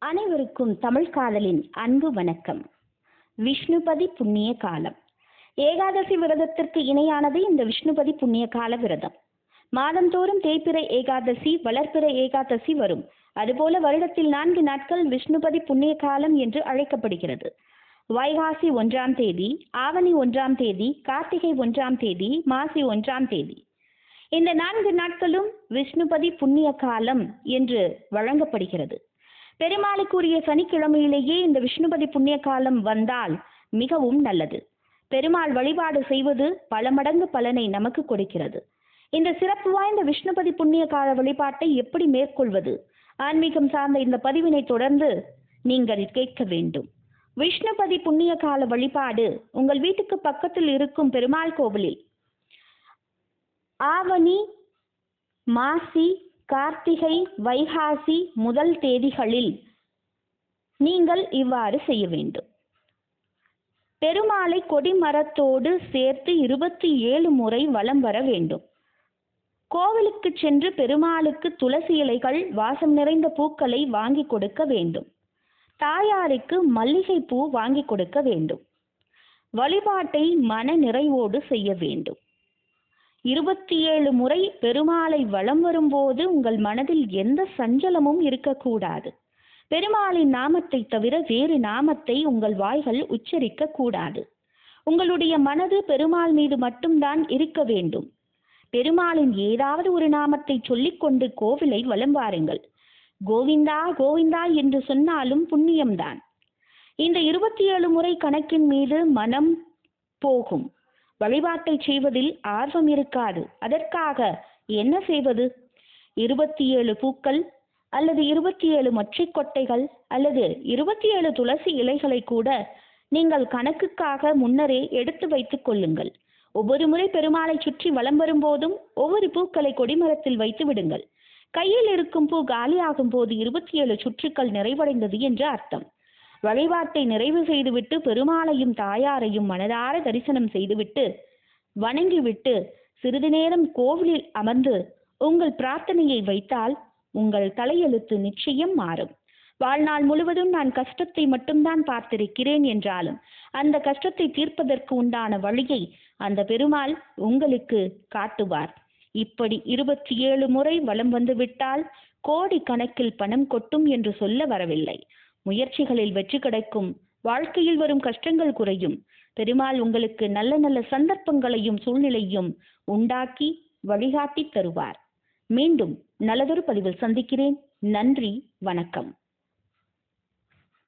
அனைவருக்கும் தமிழ் காதலின் அன்பு வணக்கம். விஷ்ணுபதி புண்ணிய காலம். ஏகாதசி விரதத்திற்கு இணையானது இந்த விஷ்ணுபதி புண்ணிய கால விரதம். மாதந்தோறும் தேய்பிறை ஏகாதசி வளர்பிறை ஏகாதசி வரும். அதுபோல வருடத்தில் நான்கு நாட்கள் விஷ்ணுபதி புண்ணிய காலம் என்று அழைக்கப்படுகிறது. வைகாசி ஒன்றாம் தேதி ஆவணி ஒன்றாம் தேதி கார்த்திகை ஒன்றாம் தேதி மாசி ஒன்றாம் தேதி. இந்த நான்கு நாட்களும் விஷ்ணுபதி புண்ணிய காலம் என்று வழங்கப்படுகிறது. பெருமாளுக்குரிய சனிக்கிழமையிலேயே இந்த விஷ்ணுபதி புண்ணிய காலம் வந்தால் மிகவும் நல்லது. பெருமாள் வழிபாடு செய்வது பல மடங்கு பலனை நமக்கு கொடுக்கிறது. இந்த சிறப்பு வாய்ந்த விஷ்ணுபதி புண்ணிய கால வழிபாட்டை எப்படி மேற்கொள்வது? ஆன்மீகம் சார்ந்த இந்த பதிவினை தொடர்ந்து நீங்கள் கேட்க வேண்டும். விஷ்ணுபதி புண்ணிய கால வழிபாடு உங்கள் வீட்டுக்கு பக்கத்தில் இருக்கும் பெருமாள் கோவிலில். ஆவணி மாசி கார்த்திகை வைகாசி முதல் தேதிகளில் நீங்கள் இவ்வாறு செய்ய வேண்டும். பெருமாளை கொடிமரத்தோடு சேர்த்து இருபத்தி ஏழு முறை வலம் வர வேண்டும். கோவிலுக்கு சென்று பெருமாளுக்கு துளசி இலைகள் வாசம் நிறைந்த பூக்களை வாங்கி கொடுக்க வேண்டும். தாயாருக்கு மல்லிகை பூ வாங்கி கொடுக்க வேண்டும். வழிபாட்டை மன நிறைவோடு செய்ய வேண்டும். இருபத்தி ஏழு முறை பெருமாளை வலம் வரும்போது உங்கள் மனதில் எந்த சஞ்சலமும் இருக்கக்கூடாது. பெருமாளின் நாமத்தை தவிர வேறு நாமத்தை உங்கள் வாய்கள் உச்சரிக்க கூடாது உங்களுடைய மனது பெருமாள் மீது மட்டும்தான் இருக்க வேண்டும். பெருமாளின் ஏதாவது ஒரு நாமத்தை சொல்லிக்கொண்டு கோவிலை வலம் வாருங்கள். கோவிந்தா கோவிந்தா என்று சொன்னாலும் புண்ணியம்தான். இந்த இருபத்தி ஏழு முறை கணக்கின் மீது மனம் போகும். வழிபாட்டை செய்வதில் ஆர்வம் இருக்காது. அதற்காக என்ன செய்வது? இருபத்தி ஏழு பூக்கள் அல்லது இருபத்தி ஏழு மொச்சை கொட்டைகள் அல்லது இருபத்தி ஏழு துளசி இலைகளை கூட நீங்கள் கணக்குக்காக முன்னரே எடுத்து வைத்துக் கொள்ளுங்கள். ஒவ்வொரு முறை பெருமாளை சுற்றி வலம் வரும்போதும் ஒவ்வொரு பூக்களை கொடிமரத்தில் வைத்து விடுங்கள். கையில் இருக்கும் பூ காலியாகும் போது இருபத்தி ஏழு சுற்றுக்கள் நிறைவடைந்தது என்று அர்த்தம். வழிபாட்டை நிறைவு செய்துவிட்டு பெருமாளையும் தாயாரையும் மனதார தரிசனம் செய்துவிட்டு வணங்கிவிட்டு சிறிது நேரம் கோவிலில் அமர்ந்து உங்கள் பிரார்த்தனையை வைத்தால் உங்கள் தலையெழுத்து நிச்சயம் மாறும். வாழ்நாள் முழுவதும் நான் கஷ்டத்தை மட்டும்தான் பார்த்திருக்கிறேன் என்றாலும் அந்த கஷ்டத்தை தீர்ப்பதற்கு உண்டான வழியை அந்த பெருமாள் உங்களுக்கு காட்டுவார். இப்படி இருபத்தி ஏழு முறை வலம் வந்துவிட்டால் கோடி கணக்கில் பணம் கொட்டும் என்று சொல்ல வரவில்லை. முயற்சிகளில் வெற்றி கிடைக்கும். வாழ்க்கையில் வரும் கஷ்டங்கள் குறையும். பெருமாள் உங்களுக்கு நல்ல நல்ல சந்தர்ப்பங்களையும் சூழ்நிலையும் உண்டாக்கி வழிகாட்டி தருவார். மீண்டும் நல்லதொரு பதிவில் சந்திக்கிறேன். நன்றி வணக்கம்.